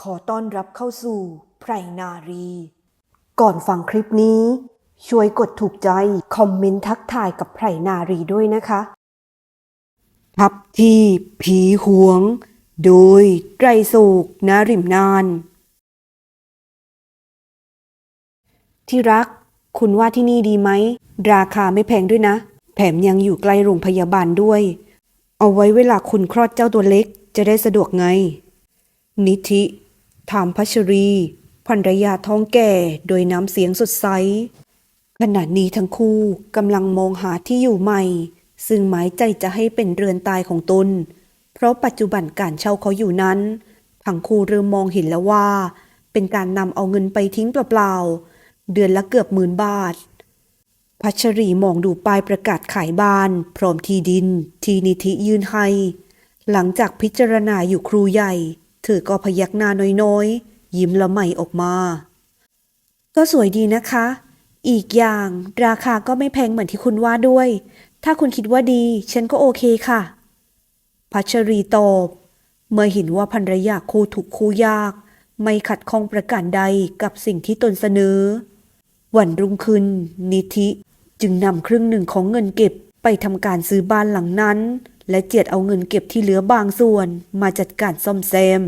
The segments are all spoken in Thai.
ขอต้อนรับเข้าสู่ไพรนารี ก่อนฟังคลิปนี้ ช่วยกดถูกใจ คอมเมนต์ทักทายกับไพรนารีด้วยนะคะ ทับที่ผีหวง โดยไตรโศกนาริมนาน ที่รัก คุณว่าที่นี่ดีไหม ราคาไม่แพงด้วยนะ แถมยังอยู่ใกล้โรงพยาบาลด้วย เอาไว้เวลาคุณคลอดเจ้าตัวเล็ก จะได้สะดวกไง นิธิ ถามพัชรีภรรยาท้องแก่โดยน้ำเสียงสดใส ขณะนี้ทั้งคู่กำลังมองหาที่อยู่ใหม่ ซึ่งหมายใจจะให้เป็นเรือนตายของตน เพราะปัจจุบันการเช่าเขาอยู่นั้น ทั้งคู่เริ่มมองเห็นแล้วว่า เป็นการนำเอาเงินไปทิ้งเปล่าๆ เดือนละเกือบหมื่นบาท พัชรีมองดูป้ายประกาศขายบ้าน พร้อมที่ดิน ที่นิธิยื่นให้ หลังจากพิจารณาอยู่ครูใหญ่ เธอก็พยักหน้าน้อยๆ ยิ้มละไมออกมา ก็สวยดีนะคะ อีกอย่างราคาก็ไม่แพงเหมือนที่คุณว่าด้วย ถ้าคุณคิดว่าดี ฉันก็โอเคค่ะ พัชรีตอบเมื่อเห็นว่าภรรยาคู่ถูกคู่ยาก ไม่ขัดข้องประการใดกับสิ่งที่ตนเสนอ วันรุ่งขึ้น นิธิจึงนำครึ่งหนึ่งของเงินเก็บไปทำการซื้อบ้านหลังนั้น และเจียดเอาเงินเก็บที่เหลือบางส่วนมาจัดการซ่อมแซม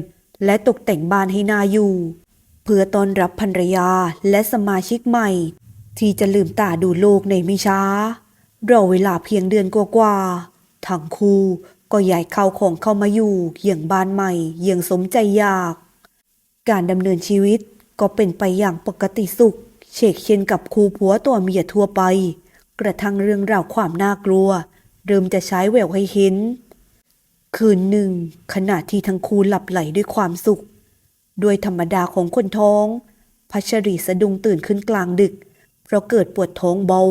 และตกแต่งบ้านให้นาอยู่ เพื่อต้อนรับภรรยาและสมาชิกใหม่ ที่จะลืมตาดูโลกในไม่ช้ารอเวลาเพียงเดือนกว่าๆทั้งคู่ก็ย้ายเข้าของเข้ามาอยู่อย่างบ้านใหม่อย่างสมใจอยาก การดำเนินชีวิตก็เป็นไปอย่างปกติสุข เชกเช่นกับคู่ผัวตัวเมียทั่วไป กระทั่งเรื่องราวความน่ากลัว เริ่มจะใช้แววให้เห็น คืนหนึ่ง ขณะที่ทั้งคู่หลับไหลด้วยความสุข ด้วยธรรมดาของคนท้องพัชรีสะดุ้งตื่นขึ้นกลางดึก เพราะเกิดปวดท้องเบา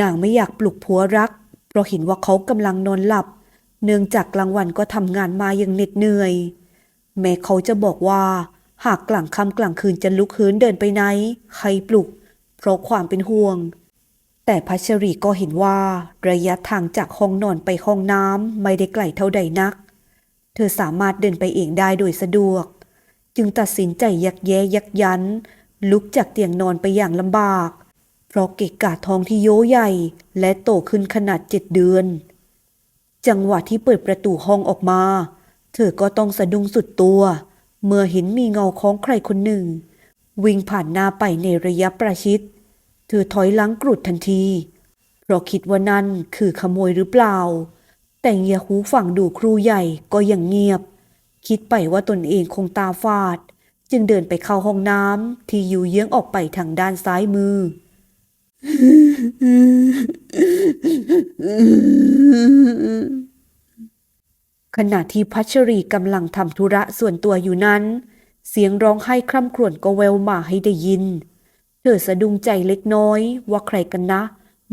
นางไม่อยากปลุกผัวรัก เพราะเห็นว่าเขากำลังนอนหลับ เนื่องจากกลางวันก็ทำงานมาอย่างเหน็ดเหนื่อย แม้เขาจะบอกว่า หากกลางค่ำกลางคืนจะลุกฮืนเดินไปไหน ใครปลุก เพราะความเป็นห่วง แต่พัชรีก็เห็นว่า ระยะทางจากห้องนอนไปห้องน้ำไม่ได้ไกลเท่าใดนัก เธอสามารถเดินไปเองได้โดยสะดวก จึงตัดสินใจยักแย้ยักยันลุกจากเตียงนอนไปอย่างลำบาก เพราะเกะกะท้องที่โยใหญ่ และโตขึ้นขนาดเจ็ดเดือน จังหวะที่เปิดประตูห้องออกมา เธอก็ต้องสะดุ้งสุดตัว เมื่อเห็นมีเงาของใครคนหนึ่ง วิ่งผ่านหน้าไปในระยะประชิด เธอถอยหลังกรุดทันที เพราะคิดว่านั่นคือขโมยหรือเปล่า แต่เงียหูฝั่งดูครูใหญ่ก็ยังเงียบ คิดไปว่าตนเองคงตาฟาด จึงเดินไปเข้าห้องน้ำที่อยู่เยื้องออกไปทางด้านซ้ายมือ ขณะที่พัชรีกำลังทำธุระส่วนตัวอยู่นั้น เสียงร้องไห้คร่ำครวญก็แววมาให้ได้ยิน เธอสะดุ้งใจเล็กน้อยว่าใครกันนะ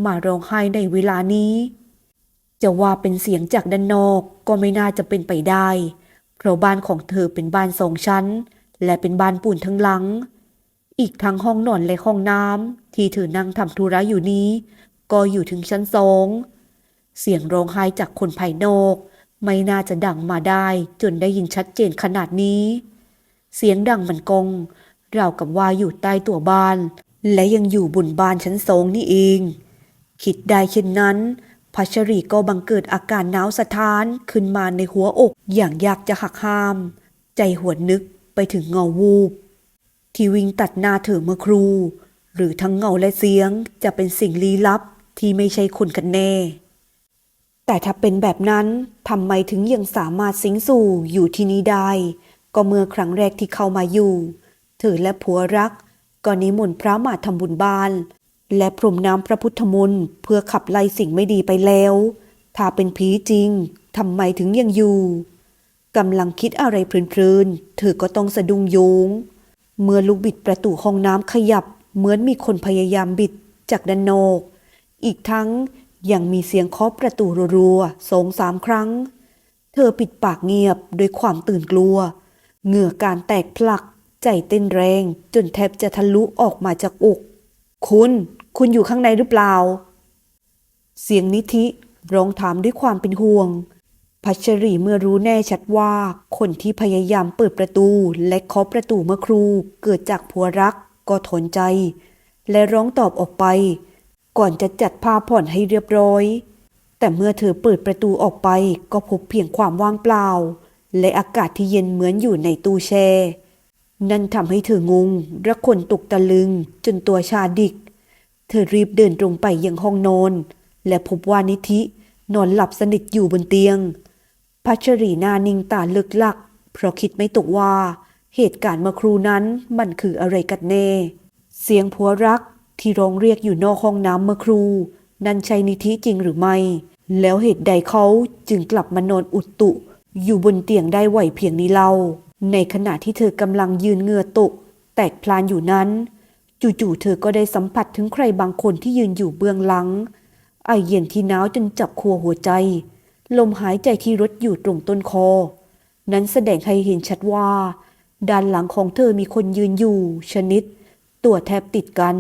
มาร้องไห้ในเวลานี้ จะว่าเป็นเสียงจากด้านนอกก็ไม่น่าจะเป็นไปได้ เพราะบ้านของเธอเป็นบ้านสองชั้น และเป็นบ้านปูนทั้งหลัง อีกทั้งห้องนอนและห้องน้ำที่เธอนั่งทำธุระอยู่นี้ ก็อยู่ถึงชั้นสอง เสียงร้องไห้จากคนภายนอก ไม่น่าจะดังมาได้จนได้ยินชัดเจนขนาดนี้ เสียงดังมันกงราวกับว่าอยู่ใต้ตัวบ้าน และยังอยู่บนบ้านชั้นสองนี่เอง คิดได้เช่นนั้น พัชรีก็บังเกิดอาการหนาวสะท้านขึ้นมาในหัวอกอย่างยากจะหักห้าม ใจหวนนึกไปถึงเงาวูบ ที่วิ่งตัดหน้าเธอเมื่อครู หรือทั้งเงาและเสียงจะเป็นสิ่งลี้ลับที่ไม่ใช่คนกันแน่ แต่ถ้าเป็นแบบนั้นทำไมถึงยังสามารถสิงสู่อยู่ที่นี่ได้ ก็เมื่อครั้งแรกที่เข้ามาอยู่ เธอและผัวรักก็นิมนต์พระมาทำบุญบ้าน และพรมน้ำพระพุทธมนต์เพื่อขับไล่สิ่งไม่ดีไปแล้ว ถ้าเป็นผีจริงทำไมถึงยังอยู่กำลังคิดอะไรเพลินๆ เธอก็ต้องสะดุ้งโยง เมื่อลูกบิดประตูห้องน้ำขยับ เหมือนมีคนพยายามบิดจากด้านนอก อีกทั้งยังมีเสียงเคาะประตูรัวๆสองสามครั้ง เธอปิดปากเงียบด้วยความตื่นกลัว เหงื่อการแตกพลัก ใจเต้นแรง จนแทบจะทะลุออกมาจากอก คุณ คุณอยู่ข้างในหรือเปล่า เสียงนิธิร้องถามด้วยความเป็นห่วง พัชรีเมื่อรู้แน่ชัดว่า คนที่พยายามเปิดประตูและเคาะประตูเมื่อครูเกิดจากผัวรักก็ทนใจ และร้องตอบออกไป ก่อนจะจัดผ้าผ่อนให้เรียบร้อย แต่เมื่อเธอเปิดประตูออกไปก็พบเพียงความว่างเปล่า และอากาศที่เย็นเหมือนอยู่ในตู้แช่นั่นทำให้เธองงระคนตกตะลึงจนตัวชาดิก เธอรีบเดินตรงไปยังห้องนอน และพบว่านิธินอนหลับสนิทอยู่บนเตียง พัชรีนานิ่งตาลึกลัก เพราะคิดไม่ตกว่า เหตุการณ์เมื่อครูนั้นมันคืออะไรกันแน่ เสียงผัวรักที่ร้องเรียกอยู่นอกห้องน้ำเมื่อครู นั่นใช่นิธิจริงหรือไม่ แล้วเหตุใดเขาจึงกลับมานอนอุดตุ อยู่บนเตียงได้ไหวเพียงนี้เล่า ในขณะที่เธอกำลังยืนเงือตก แตกพลานอยู่นั้น จู่ๆเธอก็ได้สัมผัสถึงใครบางคนที่ยืนอยู่เบื้องหลัง ไอเย็นที่หนาวจนจับคัวหัวใจ ลมหายใจที่รดอยู่ตรงต้นคอ นั้นแสดงให้เห็นชัดว่า ด้านหลังของเธอมีคนยืนอยู่ ชนิด ตัวแทบติดกัน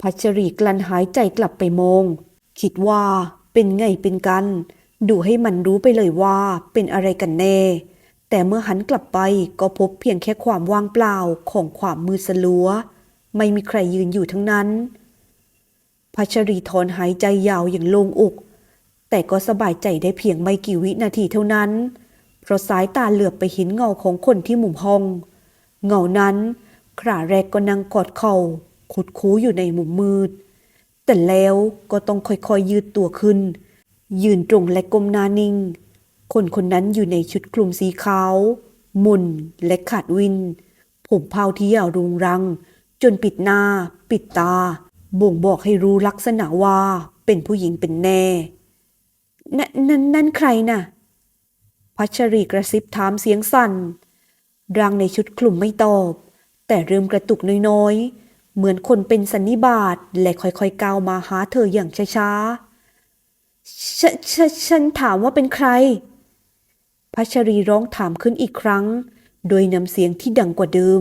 พัชรีกลั้นหายใจกลับไปมอง คิดว่าเป็นไงเป็นกัน ดูให้มันรู้ไปเลยว่าเป็นอะไรกันแน่ แต่เมื่อหันกลับไปก็พบเพียงแค่ความว่างเปล่าของความมืดสลัว ไม่มีใครยืนอยู่ทั้งนั้นพัชรีถอนหายใจยาวอย่างโล่งอก แต่ก็สบายใจได้เพียงไม่กี่วินาทีเท่านั้น เพราะสายตาเหลือบไปเห็นเงาของคนที่มุมห้อง เงานั้นขราแรกก็นั่งกอดเข่าขุดคู้อยู่ในมุมมืด แต่แล้วก็ต้องค่อยๆยืดตัวขึ้น ยืนตรงและก้มหน้านิ่ง คนคนนั้นอยู่ในชุดคลุมสีขาว มุนและขาดวิน ผมเผาที่ยาวรุงรัง จนปิดหน้า ปิดตา บ่งบอกให้รู้ลักษณะว่าเป็นผู้หญิงเป็นแน่ นั่นนั่นใครน่ะ พัชรีกระซิบถามเสียงสั่นร่างในชุดคลุมไม่ตอบ แต่เริ่มกระตุกน้อยๆ เหมือนคนเป็นสันนิบาตและค่อยๆก้าวมาหาเธออย่างช้าๆ ฉฉฉันถามว่าเป็นใคร พัชรีร้องถามขึ้นอีกครั้ง โดยนำเสียงที่ดังกว่าเดิม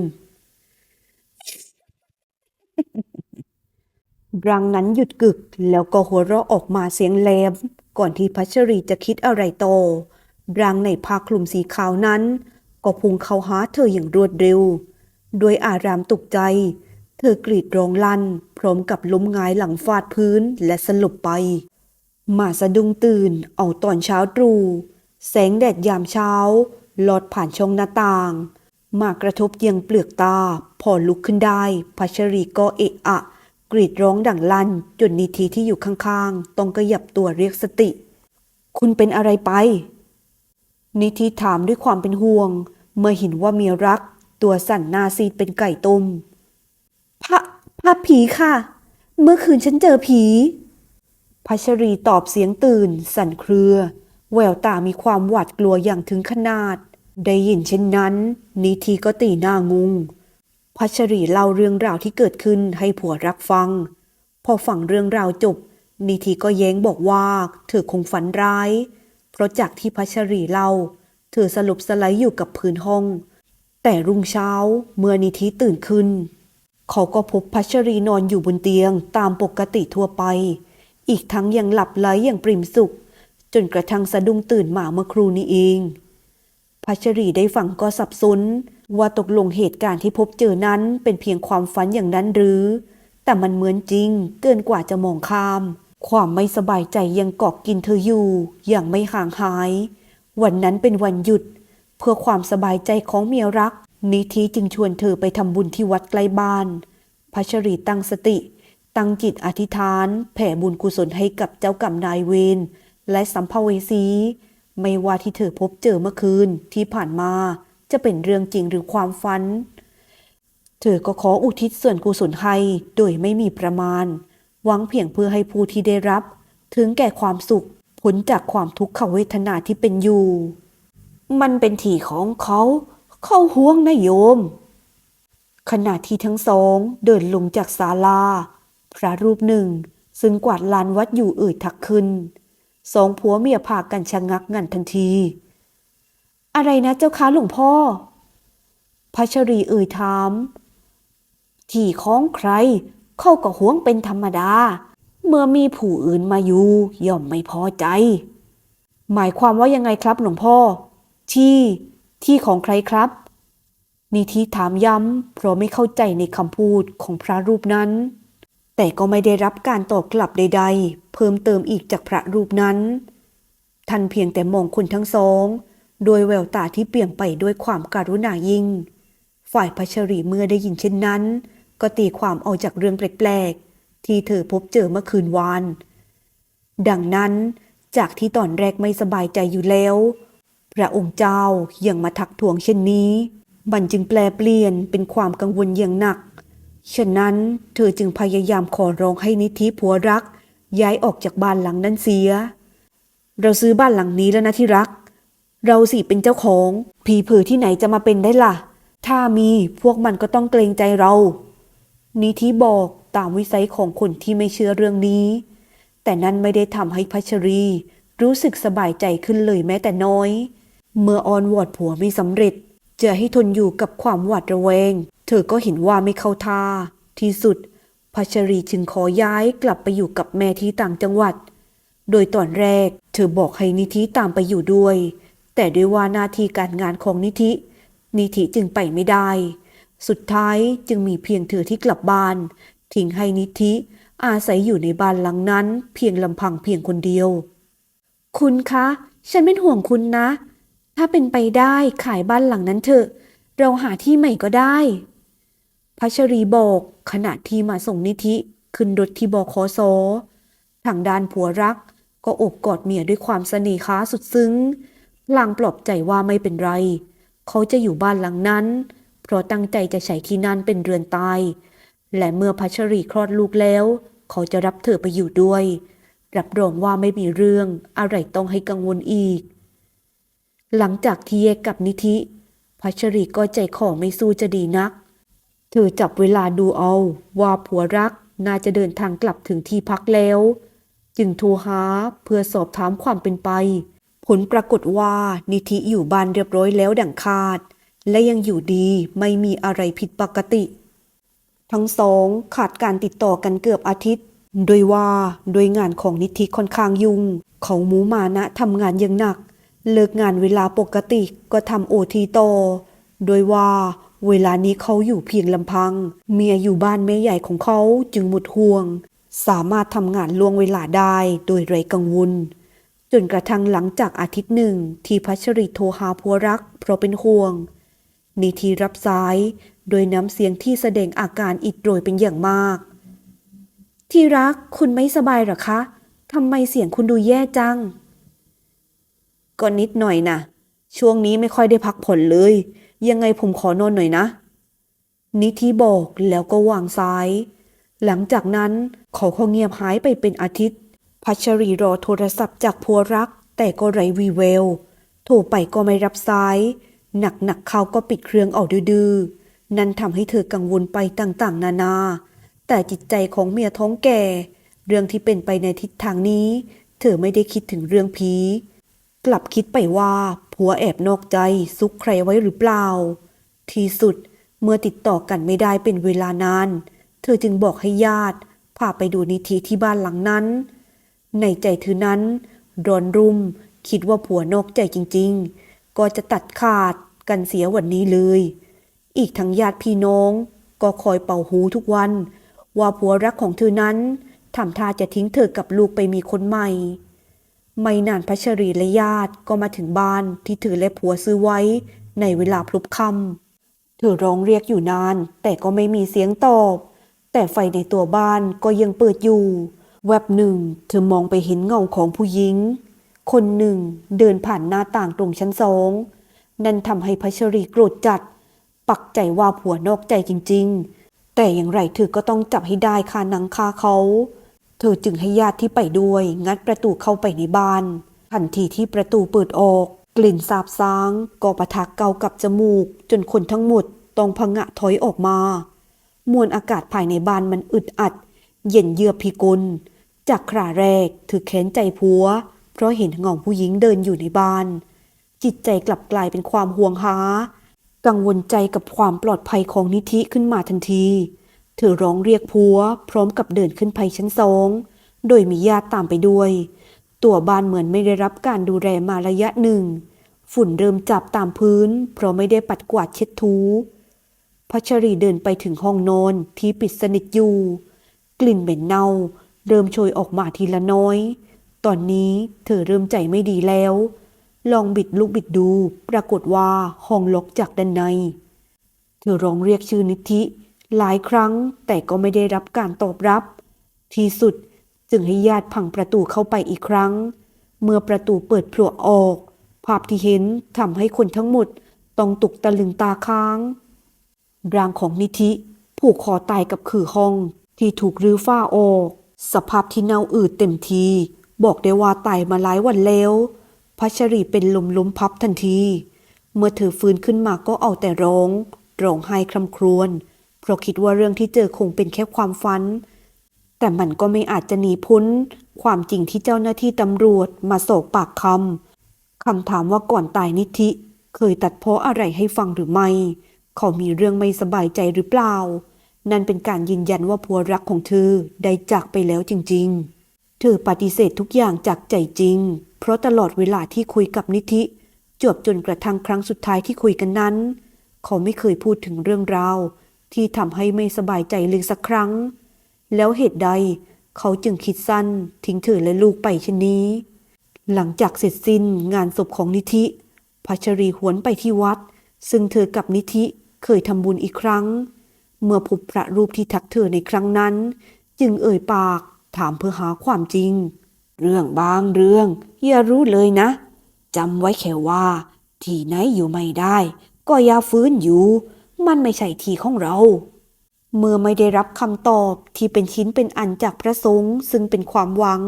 รังนั้นหยุดกึกแล้วก็หัวเราะออกมาเสียงแหลมก่อนที่พัชรีจะคิดอะไรโตรังในผ้าคลุมสีขาวนั้น ก็พุ่งเข้าหาเธออย่างรวดเร็วโดยอารามตกใจ เธอกรีดร้องลั่น พร้อมกับล้มงายหลังฟาดพื้นและสลบไป มาสะดุ้งตื่นเอาตอนเช้าตรู่แสงแดดยามเช้า ลอดผ่านช่องหน้าต่าง มากระทบยังเปลือกตา พอลุกขึ้นได้พัชรีก็เอะอะ กรีดร้องดังลั่นจนนิธีที่อยู่ข้างๆ ต้องกระยับตัวเรียกสติ คุณเป็นอะไรไป นิธิถามด้วยความเป็นห่วง เมื่อเห็นว่าเมียรัก ตัวสั่นหน้าซีดเป็นไก่ต้มพระพระผีค่ะ เมื่อคืนฉันเจอผีพัชรีตอบเสียงตื่น สั่นเครือ แววตามีความหวาดกลัวอย่างถึงขนาด ได้ยินเช่นนั้น นิธีก็ตีหน้างงพัชรีเล่าเรื่องราวที่เกิดขึ้นให้ผัวรักฟัง พอฟังเรื่องราวจบ นิธีก็แย้งบอกว่า เธอคงฝันร้าย เพราะจากที่พัชรีเล่า เธอสลบสไลด์อยู่กับพื้นห้อง แต่รุ่งเช้าเมื่อนิธิตื่นขึ้น เขาก็พบพัชรีนอนอยู่บนเตียงตามปกติทั่วไป อีกทั้งยังหลับไหลอย่างปริมสุข จนกระทั่งสะดุ้งตื่นมาเมื่อครูนี้เอง พัชรีได้ฟังก็สับสนว่าตกลงเหตุการณ์ที่พบเจอนั้นเป็นเพียงความฝันอย่างนั้นหรือ แต่มันเหมือนจริงเกินกว่าจะมองข้าม ความไม่สบายใจยังเกาะกินเธออยู่ อย่างไม่ห่างหาย วันนั้นเป็นวันหยุด เพื่อความสบายใจของเมียรัก นิธิจึงชวนเธอไปทำบุญที่วัดใกล้บ้านพัชรีตั้งสติ ตั้งจิตอธิษฐาน แผ่บุญกุศลให้กับเจ้ากรรมนายเวรและสัมภเวสี ไม่ว่าที่เธอพบเจอเมื่อคืนที่ผ่านมาจะเป็นเรื่องจริงหรือความฝัน เธอก็ขออุทิศส่วนกุศลให้โดยไม่มีประมาณ หวังเพียงเพื่อให้ผู้ที่ได้รับ ถึงแก่ความสุขพ้นจากความทุกขเวทนาที่เป็นอยู่ มันเป็นที่ของเขา เข้าห่วงนะโยม ขณะที่ทั้งสองเดินลงจากศาลา พระรูปหนึ่งซึ่งกวาดลานวัดอยู่เอ่ยทักขึ้น สองผัวเมียพากันชะงักงันทันที อะไรนะเจ้าคะหลวงพ่อพัชรีเอ่ยถาม ที่ของใคร เข้าก็ห่วงเป็นธรรมดา เมื่อมีผู้อื่นมาอยู่ย่อมไม่พอใจ หมายความว่ายังไงครับหลวงพ่อ ที่ที่ของใครครับนิธิถามย้ำเพราะไม่เข้าใจในคำพูดของพระรูปนั้น แต่ก็ไม่ได้รับการตอบกลับใด ๆ เพิ่มเติมอีกจากพระรูปนั้น ท่านเพียงแต่มองคนทั้งสองโดยแววตาที่เปลี่ยนไปด้วยความการุณายิ่ง ฝ่ายพัชรีเมื่อได้ยินเช่นนั้น ก็ตีความเอาจากเรื่องแปลกๆ ที่เธอพบเจอเมื่อคืนวาน ดังนั้นจากที่ตอนแรกไม่สบายใจอยู่แล้ว พระองค์เจ้ายังมาทักทวงเช่นนี้มันจึงแปลเปลี่ยนเป็นความกังวลอย่างหนัก ฉะนั้นเธอจึงพยายามขอร้องให้นิธิผัวรัก ย้ายออกจากบ้านหลังนั้นเสีย เราซื้อบ้านหลังนี้แล้วนะที่รัก เราสิเป็นเจ้าของ ผีเผือที่ไหนจะมาเป็นได้ล่ะ ถ้ามีพวกมันก็ต้องเกรงใจเรา นิธิบอกตามวิสัยของคนที่ไม่เชื่อเรื่องนี้ แต่นั้นไม่ได้ทำให้พัชรีรู้สึกสบายใจขึ้นเลยแม้แต่น้อย เมื่อออนวอดผัวไม่สำเร็จจะให้ทนอยู่กับความหวาดระแวง เธอก็เห็นว่าไม่เข้าท่า ที่สุดพัชรีจึงขอย้ายกลับไปอยู่กับแม่ที่ต่างจังหวัด โดยตอนแรก เธอบอกให้นิธิตามไปอยู่ด้วย แต่ด้วยว่าหน้าที่การงานของนิธิ นิธิจึงไปไม่ได้ สุดท้ายจึงมีเพียงเธอที่กลับบ้าน ทิ้งให้นิธิอาศัยอยู่ในบ้านหลังนั้น เพียงลำพังเพียงคนเดียว คุณคะ ฉันเป็นห่วงคุณนะ ถ้าเป็นไปได้ขายบ้านหลังนั้นเถอะ เราหาที่ใหม่ก็ได้ พัชรีบอก ขณะที่มาส่งนิธิขึ้นรถที่บคสทางด้านผัวรัก ก็อบกอดเมียด้วยความเสน่หาสุดซึ้งพลางปลอบใจว่าไม่เป็นไร เขาจะอยู่บ้านหลังนั้น เพราะตั้งใจจะใช้ที่นั่นเป็นเรือนตาย และเมื่อพัชรีคลอดลูกแล้ว เขาจะรับเธอไปอยู่ด้วย รับรองว่าไม่มีเรื่องอะไรต้องให้กังวลอีก หลังจากที่แยกกับนิธิ พัชรีก็ใจคอไม่สู้จะดีนัก เธอจับเวลาดูเอา ว่าผัวรักน่าจะเดินทางกลับถึงที่พักแล้ว จึงโทรหาเพื่อสอบถามความเป็นไป ผลปรากฏว่านิธิอยู่บ้านเรียบร้อยแล้วดังคาด และยังอยู่ดีไม่มีอะไรผิดปกติ ทั้งสองขาดการติดต่อกันเกือบอาทิตย์ โดยว่าโดยงานของนิธิค่อนข้างยุ่งเขาหมูมานะทำงานอย่างหนัก เลิกงานเวลาปกติก็ทำโอทีต่อโดยว่า เวลานี้เขาอยู่เพียงลำพัง เมียอยู่บ้านแม่ใหญ่ของเขาจึงหมดห่วง สามารถทำงานล่วงเวลาได้โดยไร้กังวล จนกระทั่งหลังจากอาทิตย์หนึ่ง ที่พัชริโทรหาผัวรัก เพราะเป็นห่วงนิทีรับสายโดยน้ำเสียงที่แสดงอาการอิดโรยเป็นอย่างมาก ที่รักคุณไม่สบายหรอคะทำไมเสียงคุณดูแย่จัง ก็นิดหน่อยนะ ช่วงนี้ไม่ค่อยได้พักผ่อนเลย ยังไงผมขอนอนหน่อยนะ นิธิบอกแล้วก็วางสาย หลังจากนั้นเขาก็เงียบหายไปเป็นอาทิตย์พัชรีรอโทรศัพท์จากพัวรัก แต่ก็ไร้วีเวล โทรไปก็ไม่รับสาย หนักๆเขาก็ปิดเครื่องออกดื้อนั่นทำให้เธอกังวลไปต่างๆ นานา แต่จิตใจของเมียท้องแก่ เรื่องที่เป็นไปในทิศทางนี้ เธอไม่ได้คิดถึงเรื่องผี กลับคิดไปว่า ผัวแอบนอกใจซุกใครไว้หรือเปล่า ที่สุดเมื่อติดต่อกันไม่ได้เป็นเวลานาน เธอจึงบอกให้ญาติพาไปดูนิธิที่บ้านหลังนั้น ในใจเธอนั้นร้อนรุ่มคิดว่าผัวนอกใจจริง ๆ ก็จะตัดขาดกันเสียวันนี้เลย อีกทั้งญาติพี่น้อง ก็คอยเป่าหูทุกวัน ว่าผัวรักของเธอนั้นทำท่าจะทิ้งเธอกับลูกไปมีคนใหม่ ไม่นานพัชรีและญาติก็มาถึงบ้านที่เธอและผัวซื้อไว้ ในเวลาพลุบค่ำเธอร้องเรียกอยู่นาน แต่ก็ไม่มีเสียงตอบ แต่ไฟในตัวบ้านก็ยังเปิดอยู่ แวบหนึ่ง เธอมองไปเห็นเงาของผู้หญิง คนหนึ่งเดินผ่านหน้าต่างตรงชั้นสองนั่นทำให้พัชรีโกรธจัด ปักใจว่าผัวนอกใจจริง ๆ แต่อย่างไรเธอก็ต้องจับให้ได้คาหนังคาเขา เธอจึงให้ญาติที่ไปด้วย งัดประตูเข้าไปในบ้าน ทันทีที่ประตูเปิดออก กลิ่นสาบซางก็ปะทะเกากับจมูก จนคนทั้งหมดต้องพงะถอยออกมา มวลอากาศภายในบ้านมันอึดอัด เย็นเยือกพิกล จากคราแรกเธอแค้นใจผัว เพราะเห็นเงาผู้หญิงเดินอยู่ในบ้าน จิตใจกลับกลายเป็นความห่วงหา กังวลใจกับความปลอดภัยของนิธิขึ้นมาทันที เธอร้องเรียกผัว พร้อมกับเดินขึ้นไปชั้นสองโดยมีญาติตามไปด้วย ตัวบ้านเหมือนไม่ได้รับการดูแลมาระยะหนึ่ง ฝุ่นเริ่มจับตามพื้น เพราะไม่ได้ปัดกวาดเช็ดถูพัชรีเดินไปถึงห้องนอนที่ปิดสนิทอยู่ กลิ่นเหม็นเน่า เริ่มโชยออกมาทีละน้อย ตอนนี้เธอเริ่มใจไม่ดีแล้ว ลองบิดลูกบิดดู ปรากฏว่าห้องล็อกจากด้านใน เธอร้องเรียกชื่อนิธิ หลายครั้งแต่ก็ไม่ได้รับการตอบรับ ที่สุดจึงให้ญาติพังประตูเข้าไปอีกครั้ง เมื่อประตูเปิดพลวออก ภาพที่เห็นทำให้คนทั้งหมดต้องตกตะลึงตาค้างร่างของนิธิผูกคอตายกับขื่อห้องที่ถูกรื้อฝ้าออก สภาพที่เน่าอืดเต็มที บอกได้ว่าตายมาหลายวันแล้วพัชรีเป็นลมล้มพับทันที เมื่อเธอฟื้นขึ้นมาก็เอาแต่ร้อง ร้องไห้คร่ำครวญ เราคิดว่าเรื่องที่เจอคงเป็นแค่ความฝัน แต่มันก็ไม่อาจจะหนีพ้น ความจริงที่เจ้าหน้าที่ตำรวจมาสอบปากคำคำถามว่าก่อนตายนิธิ เคยตัดเพ้ออะไรให้ฟังหรือไม่ เขามีเรื่องไม่สบายใจหรือเปล่า นั่นเป็นการยืนยันว่าผัวรักของเธอได้จากไปแล้วจริง ๆ เธอปฏิเสธทุกอย่างจากใจจริง เพราะตลอดเวลาที่คุยกับนิธิจวบจนกระทั่งครั้งสุดท้ายที่คุยกันนั้น เขาไม่เคยพูดถึงเรื่องราว ที่ทำให้ไม่สบายใจเลยสักครั้ง แล้วเหตุใดเขาจึงคิดสั้นทิ้งเธอและลูกไปเช่นนี้ หลังจากเสร็จสิ้นงานศพของนิธิพัชรีหวนไปที่วัด ซึ่งเธอกับนิธิเคยทำบุญอีกครั้ง เมื่อพบพระรูปที่ทักเธอในครั้งนั้น จึงเอ่ยปากถามเพื่อหาความจริง เรื่องบางเรื่องอย่ารู้เลยนะจำไว้แค่ว่า ที่ไหนอยู่ไม่ได้ ก็อย่าฟื้นอยู่ มันไม่ใช่ที่ของเรา เมื่อไม่ได้รับคำตอบที่เป็นชิ้นเป็นอันจากพระสงฆ์ซึ่งเป็นความหวัง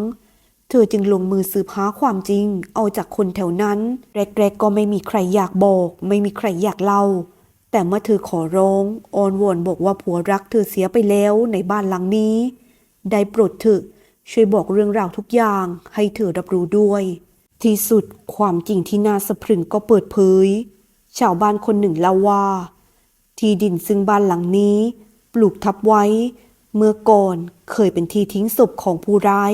เธอจึงลงมือสืบหาความจริง เอาจากคนแถวนั้น แรกๆก็ไม่มีใครอยากบอก ไม่มีใครอยากเล่า แต่เมื่อเธอขอร้องอ้อนวอนบอกว่าผัวรักเธอเสียไปแล้วในบ้านหลังนี้ ได้โปรดเถอะช่วยบอกเรื่องราวทุกอย่างให้เธอรับรู้ด้วย ที่สุดความจริงที่น่าสะพรึงก็เปิดเผย ชาวบ้านคนหนึ่งเล่าว่า ที่ดินซึ่งบ้านหลังนี้ ปลูกทับไว้ เมื่อก่อนเคยเป็นที่ทิ้งศพของผู้ร้าย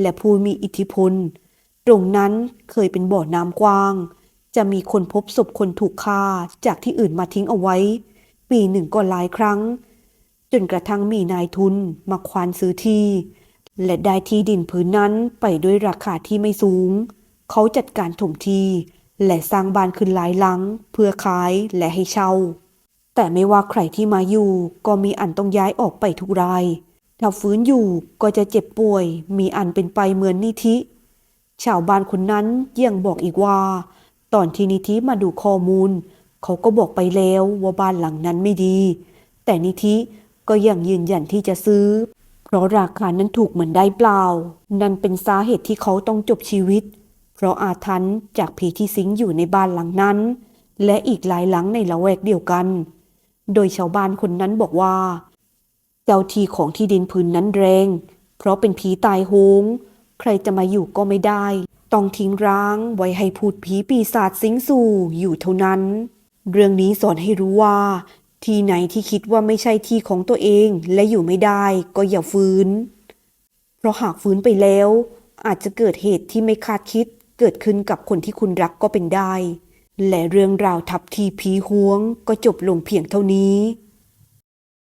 และผู้มีอิทธิพล ตรงนั้นเคยเป็นบ่อน้ำกว้าง จะมีคนพบศพคนถูกฆ่าจากที่อื่นมาทิ้งเอาไว้ ปีหนึ่งก็หลายครั้ง จนกระทั่งมีนายทุนมาควานซื้อที่ และได้ที่ดินพื้นนั้นไปด้วยราคาที่ไม่สูง เขาจัดการถมทีและสร้างบ้านขึ้นหลายหลัง เพื่อขายและให้เช่า แต่ไม่ว่าใครที่มาอยู่ ก็มีอันต้องย้ายออกไปทุกราย ถ้าฟื้นอยู่ก็จะเจ็บป่วย มีอันเป็นไปเหมือนนิธิ ชาวบ้านคนนั้นยังบอกอีกว่า ตอนที่นิธิมาดูข้อมูล เขาก็บอกไปแล้วว่าบ้านหลังนั้นไม่ดี แต่นิธิก็ยังยืนยันที่จะซื้อ เพราะราคานั้นถูกเหมือนได้เปล่า นั่นเป็นสาเหตุที่เขาต้องจบชีวิต เพราะอาถรรพ์จากผีที่สิงอยู่ในบ้านหลังนั้น และอีกหลายหลังในละแวกเดียวกัน โดยชาวบ้านคนนั้นบอกว่า เจ้าที่ของที่ดินพื้นนั้นแรง เพราะเป็นผีตายโหง ใครจะมาอยู่ก็ไม่ได้ ต้องทิ้งร้างไว้ให้พูดผีปีศาจสิงสู่อยู่เท่านั้น เรื่องนี้สอนให้รู้ว่า ที่ไหนที่คิดว่าไม่ใช่ที่ของตัวเองและอยู่ไม่ได้ก็อย่าฟื้น เพราะหากฟื้นไปแล้ว อาจจะเกิดเหตุที่ไม่คาดคิดเกิดขึ้นกับคนที่คุณรักก็เป็นได้ และเรื่องราวทับทีผีหวงก็จบลงเพียงเท่านี้